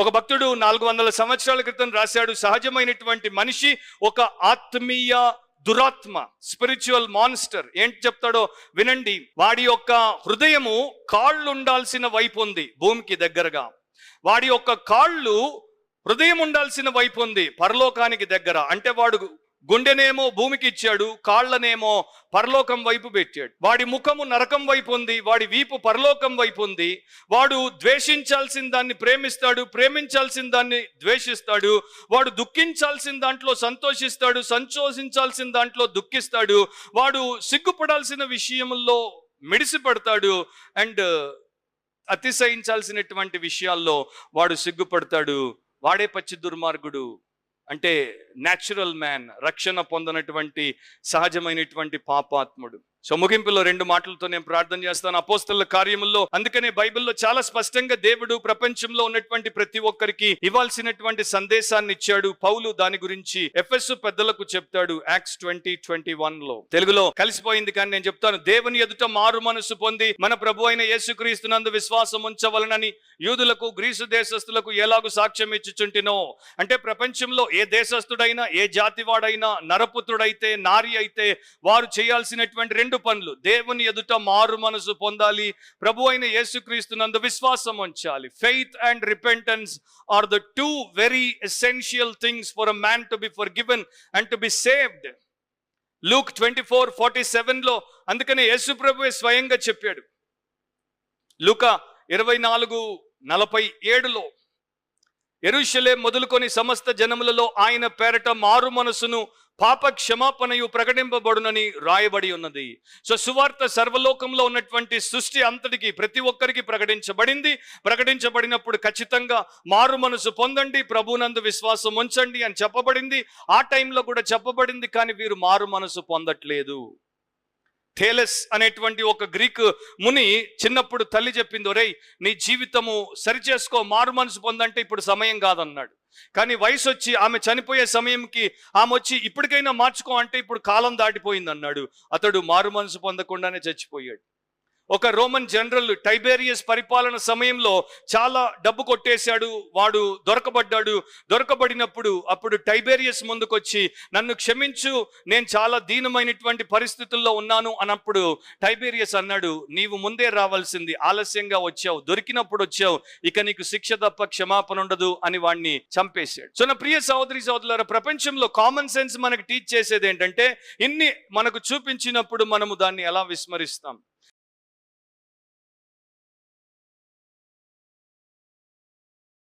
ఒక భక్తుడు నాలుగు వందల సంవత్సరాల క్రితం రాశాడు సహజమైనటువంటి మనిషి ఒక ఆత్మీయ దురాత్మ స్పిరిచువల్ మాన్స్టర్ ఏంటి చెప్తాడో వినండి. వాడి యొక్క హృదయము కాళ్ళు ఉండాల్సిన వైపు ఉంది భూమికి దగ్గరగా. వాడి యొక్క కాళ్ళు హృదయం ఉండాల్సిన వైపు ఉంది పరలోకానికి దగ్గర. అంటే వాడు గుండెనేమో భూమికి ఇచ్చాడు కాళ్ళనేమో పరలోకం వైపు పెట్టాడు. వాడి ముఖము నరకం వైపు ఉంది వాడి వీపు పరలోకం వైపు ఉంది. వాడు ద్వేషించాల్సిన దాన్ని ప్రేమిస్తాడు ప్రేమించాల్సిన దాన్ని ద్వేషిస్తాడు. వాడు దుఃఖించాల్సిన దాంట్లో సంతోషిస్తాడు సంతోషించాల్సిన దాంట్లో దుఃఖిస్తాడు. వాడు సిగ్గుపడాల్సిన విషయముల్లో మిడిసిపడతాడు అండ్ అతిశయించాల్సినటువంటి విషయాల్లో వాడు సిగ్గుపడతాడు. వాడే పచ్చి దుర్మార్గుడు. అంటే న్యాచురల్ మ్యాన్ రక్షణ పొందనటువంటి సహజమైనటువంటి పాపాత్ముడు. సో ముగింపులో రెండు మాటలతో నేను ప్రార్థన చేస్తాను. అపోస్తల కార్యముల్లో అందుకనే బైబిల్లో చాలా స్పష్టంగా దేవుడు ప్రపంచంలో ఉన్నటువంటి ప్రతి ఒక్కరికి ఇవ్వాల్సినటువంటి సందేశాన్ని ఇచ్చాడు. పౌలు దాని గురించి ఎఫ్ఎస్ పెద్దలకు చెప్తాడు యాక్స్ ట్వంటీ ట్వంటీ వన్లో. తెలుగులో కలిసిపోయింది కానీ నేను చెప్తాను. దేవుని ఎదుట మారు మనసు పొంది మన ప్రభు అయిన యేసుక్రీస్తునందు విశ్వాసం ఉంచవలనని యూదులకు గ్రీసు దేశస్థులకు ఎలాగూ సాక్ష్యం ఇచ్చుచుంటినో? అంటే ప్రపంచంలో ఏ దేశస్థుడైనా ఏ జాతివాడైనా నరపుత్రుడైతే నారి అయితే వారు చేయాల్సినటువంటి రెండు పనులు. దేవుని ఎదుట మారు మనసు పొందాలి. ప్రభు అయిన యేసుక్రీస్తునందు విశ్వాసం ఉంచాలి. Faith and repentance are the two very essential things for a man to be forgiven and to be saved Luke twenty four forty సెవెన్లో అందుకనే యేసు ప్రభువే స్వయంగా చెప్పాడు. లూక ఇరవై నాలుగు నలభై ఏడులో ఎరుషలే మొదలుకొని సమస్త జనములలో ఆయన పేరట మారు మనసును పాప క్షమాపణయు ప్రకటింపబడునని రాయబడి ఉన్నది. సో సువార్త సర్వలోకంలో ఉన్నటువంటి సృష్టి అంతటికి ప్రతి ఒక్కరికి ప్రకటించబడింది. ప్రకటించబడినప్పుడు ఖచ్చితంగా మారు మనసు పొందండి ప్రభునందు విశ్వాసం ఉంచండి అని చెప్పబడింది. ఆ టైంలో కూడా చెప్పబడింది కానీ వీరు మారు మనసు పొందట్లేదు. థేలెస్ అనేటువంటి ఒక గ్రీక్ ముని చిన్నప్పుడు తల్లి చెప్పింది ఒరేయ్ నీ జీవితము సరిచేసుకో మారు మనసు పొందంటే ఇప్పుడు సమయం కాదన్నాడు. కానీ వయసు వచ్చి ఆమె చనిపోయే సమయంకి ఆమె వచ్చి ఇప్పటికైనా మార్చుకో అంటే ఇప్పుడు కాలం దాటిపోయింది అన్నాడు అతడు మారు మనసు పొందకుండానే చచ్చిపోయాడు. ఒక రోమన్ జనరల్ టైబేరియస్ పరిపాలన సమయంలో చాలా డబ్బు కొట్టేశాడు వాడు దొరకబడ్డాడు. దొరకబడినప్పుడు అప్పుడు టైబేరియస్ ముందుకొచ్చి నన్ను క్షమించు నేను చాలా దీనమైనటువంటి పరిస్థితుల్లో ఉన్నాను అన్నప్పుడు టైబేరియస్ అన్నాడు నీవు ముందే రావాల్సింది ఆలస్యంగా వచ్చావు. దొరికినప్పుడు వచ్చావు. ఇక నీకు శిక్ష తప్ప క్షమాపణ ఉండదు అని వాడిని చంపేశాడు. సో నా ప్రియ సహోదరి సహోదరుల ప్రపంచంలో కామన్ సెన్స్ మనకు టీచ్ చేసేది ఏంటంటే ఇన్ని మనకు చూపించినప్పుడు మనము దాన్ని ఎలా విస్మరిస్తాం?